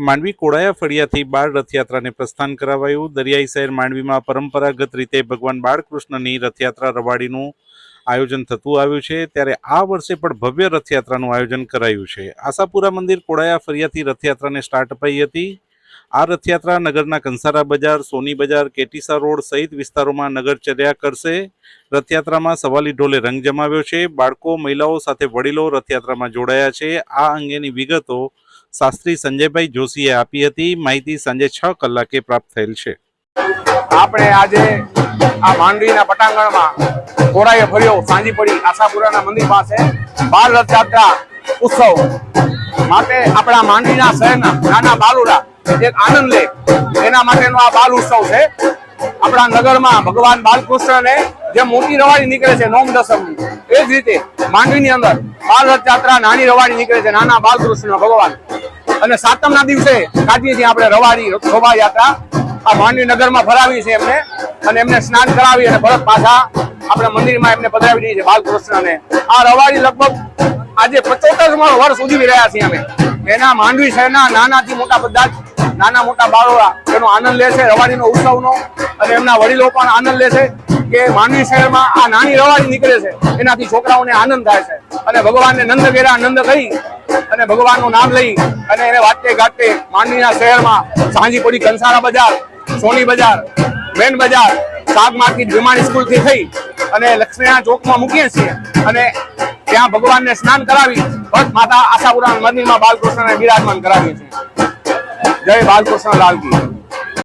માંડવી કોળાયા ફળિયાથી બાળ રથયાત્રાને પ્રસ્થાન કરાવાયું. દરિયાઈ શહેર માંડવીમાં પરંપરાગત રીતે ભગવાન બાળકૃષ્ણની રથયાત્રા રવાડીનું આયોજન થતું આવ્યું છે. ત્યારે આ વર્ષે પણ ભવ્ય રથયાત્રાનું આયોજન કરાયું છે. આશાપુરા મંદિર કોળાયા ફળિયાથી રથયાત્રાને સ્ટાર્ટ અપાઈ હતી. આ રથયાત્રા નગરના કંસારા બજાર, સોની બજાર, કેટીસા રોડ સહિત વિસ્તારોમાં નગરચર્યા કરશે. રથયાત્રામાં સવાલી ઢોલે રંગ જમાવ્યો છે. બાળકો, મહિલાઓ સાથે વડીલો રથયાત્રામાં જોડાયા છે. આ અંગેની વિગતો શાસ્ત્રી સંજયભાઈ જોશીએ આપી હતી. માહિતી સાંજે છ કલાકે પ્રાપ્ત થયેલ છે. આપણે આજે આ માંડવીના પટાંગણમાં ઘોડાએ ફર્યો સાંજી પડી આશાપુરાના મંદિર પાસે. બાળ રથયાત્રા ઉત્સવ માટે આપણા માંડવીના શહેરના નાના બાલુરા જે આનંદ લે. એના માટેનો આ બાલ ઉત્સવ છે. આપણા નગરમાં ભગવાન બાલકૃષ્ણને જે મોટી રવાડી નીકળે છે નોમ દસમ એ જ રીતે માંડવીની અંદર બાલ રથયાત્રા નાની રવાડી નીકળે છે નાના બાલકૃષ્ણ ભગવાન. અને સાતમના દિવસે કાઢીએ છીએ આપણે રવાડી શોભાયાત્રા આ માંડવી નગરમાં ફરાવી છે એમને. અને એમને સ્નાન કરાવી અને ભરત પાછા આપણે મંદિરમાં એમને પધરાવી દઈએ છીએ બાલકૃષ્ણને. આ રવાડી લગભગ આજે પચોતેર વર્ષ ઉજવી રહ્યા છીએ અમે. એના માંડવી શહેરના નાનાથી મોટા બધા નાના મોટા બાળોરા એનો આનંદ લે છે રવાડીનો ઉત્સવનો. અને એમના વડીલો પણ આનંદ લે છે કે માંડવી શહેરમાં આ નાની રવાડી નીકળે છે. એનાથી છોકરાઓને આનંદ થાય છે. અને ભગવાનને નંદ ઘેરા નંદ કહી અને ભગવાનનું નામ લઈ અને એને વાટતે ગાટતે માંડવીના શહેરમાં સાંજીપુરી કંસારા બજાર, સોની બજાર મેન બજાર શાક માર્કેટ, વિમાન સ્કૂલથી થઈ અને લક્ષ્મીના ચોકમાં મૂકીએ છીએ અને ત્યાં ભગવાનને સ્નાન કરાવી બસ માતા આશાપુરા મંદિરમાં બાલકૃષ્ણને બિરાજમાન કરાવીએ છીએ. જય બાલકૃષ્ણ લાલ કી